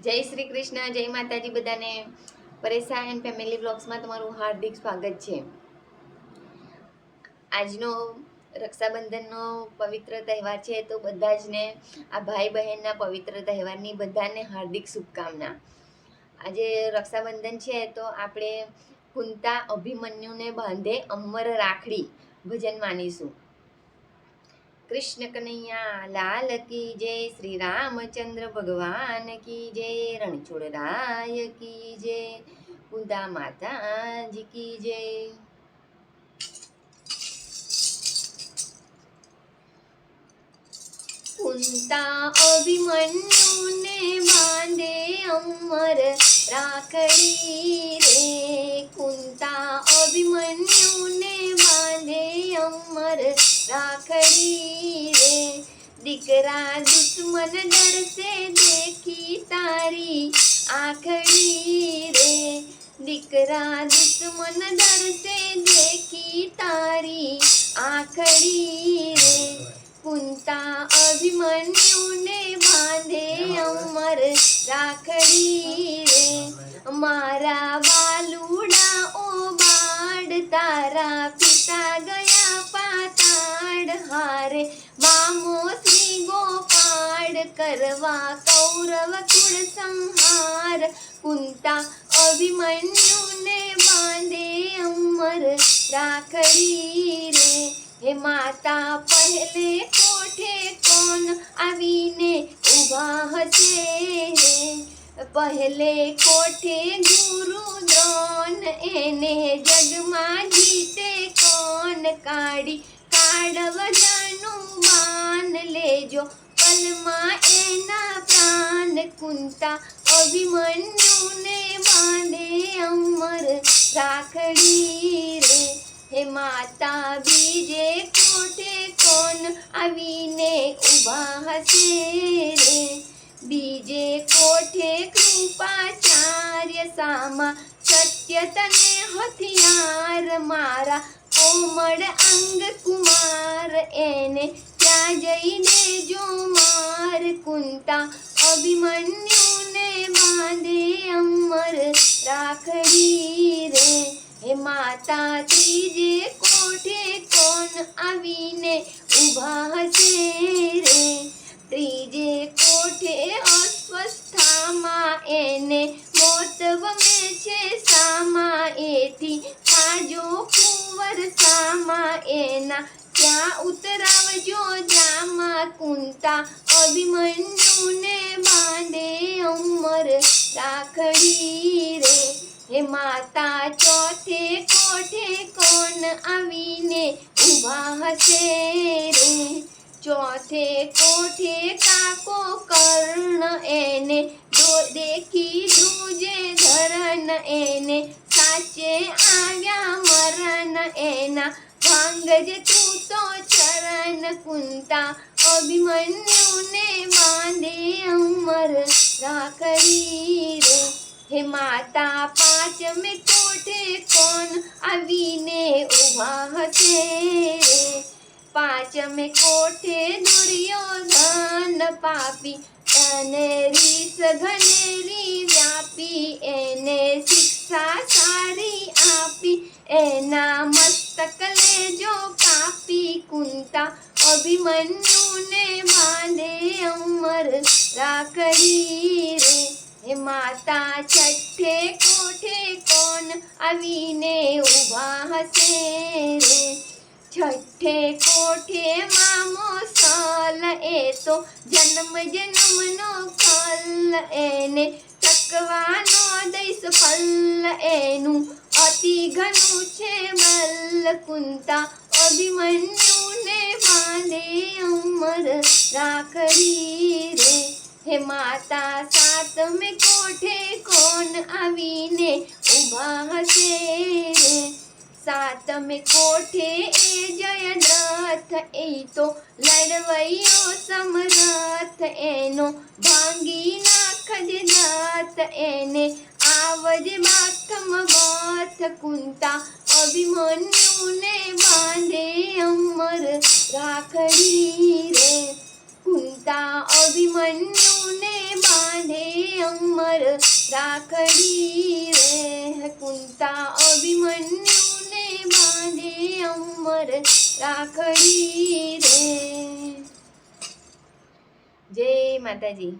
જય શ્રી કૃષ્ણ, જય માતાજી બધાને. પરેશા એન્ડ ફેમિલી બ્લોગ્સમાં તમારું હાર્દિક સ્વાગત છે. આજનો રક્ષાબંધનનો પવિત્ર તહેવાર છે તો બધા જ ને આ ભાઈ બહેનના પવિત્ર તહેવારની બધાને હાર્દિક શુભકામના. આજે રક્ષાબંધન છે તો આપણે કુંતા અભિમન્યુને બાંધે અમર રાખડી ભજન માનીશું. કૃષ્ણ કનૈયા લાલ કી જય શ્રી રામચંદ્ર ભગવાન કી જય રણછોડરાય કી જય કુંદા માતાજી કી જય કુંતા અભિમન્યુને બાંધે અમર રાખડી રે કુંતા અભિમન્યુને બાંધે અમર રાખડી રે દીકરા દુશ્મન ડરશે, દેખી તારી આખડી રે. દીકરા દુશ્મન ડરશે, દેખી તારી આખડી રે. કુંતા અભિમન્યુને બાંધે અમર રાખડી રે. મારા બાલુડા ઓ બાડ તારા પિતા હારે મામો શ્રી ગોપાળ કરવા કૌરવ કુળ સંહાર કુંતા અભિમન્યુને બાંધે અમર રાખડી રે હે માતા પહેલે કોઠે કોણ આવીને ઊભા હશે પહેલે કોઠે ગુરુ દ્રોણ એને જગમાં જીતે કોણ કાઢી કાઢવજાનું માન લેજો. પલમાં એના પ્રાણ કુંતા અભિમન્યુને બાંધે અમર રાખડી રે. હે માતા બીજે કોઠે કોણ આવીને ઊભા હશે રે? બીજે કોઠે કૃપાચાર્ય સામા સત્ય તને હથિયાર મારા કોમળ અંગ કુમાર, એને ત્યાં જઈ દેજો માર કુંતા અભિમન્યુને બાંધે અમર રાખડી રે. હે માતા ત્રીજે કોઠે કોણ આવીને ઊભા હશે રે? ત્રીજે કોઠે અસ્વસ્થામાં એને મોતવમે છે સામા. એથી ખાજો કુંવર સામા એના. ત્યાં ઉતરાવજો જામા કુંતા અભિમન્યુને બાંધે અમર રાખડી રે. હે માતા ચોથે કોઠે કોણ આવીને ઊભા હશે રે? ચોથે કોઠે કાકો કર્ણ એને? દેખી ધ્રુજે ધરણ એને. સાચે આવ્યા મરણ એના ભાંગજ તું તો ચરણ કુંતા. અભિમન્યુને બાંધે અમર રાખરી રે. હે માતા પાંચમે કોઠે કોણ આવીને ઊભા હશે રે? પાંચમે કોઠે દુર્યોધન પાપી. અને રીસ ઘનેરી વ્યાપી. એને શિક્ષા સારી આપી, એના મસ્તક લેજો કાપી, કુંતા અભિમન્યુને બાંધે, અમર રાખરી રે. એ માતા છઠ્ઠે કોઠે કોણ આવીને ઊભા હશે રે? છઠ્ઠે કોઠે મામો સાલ, એ તો જન્મ જન્મનો ફલ એને ચકવાનો દઈશ ફલ એનું. અતિ ઘણું છે બલ કુંતા અભિમન્યુને બાંધે અમર રાખડી રે. હે માતા સાતમે કોઠે કોણ આવીને ઊભા હશે રે? સાતમે કોઠે એ જયદ્રથ, એ તો લડવૈયો સમરથ, એનો ભાંગી નાખજ દાત એને આવજ માથમ માથ કુંતા અભિમન્યુને બાંધે અમર રાખડી રે. કુંતા અભિમન્યુને બાંધે અમર રાખડી રે. કુંતા અભિમન્યુને બાંધે અમર રાખડી રે. જય માતાજી.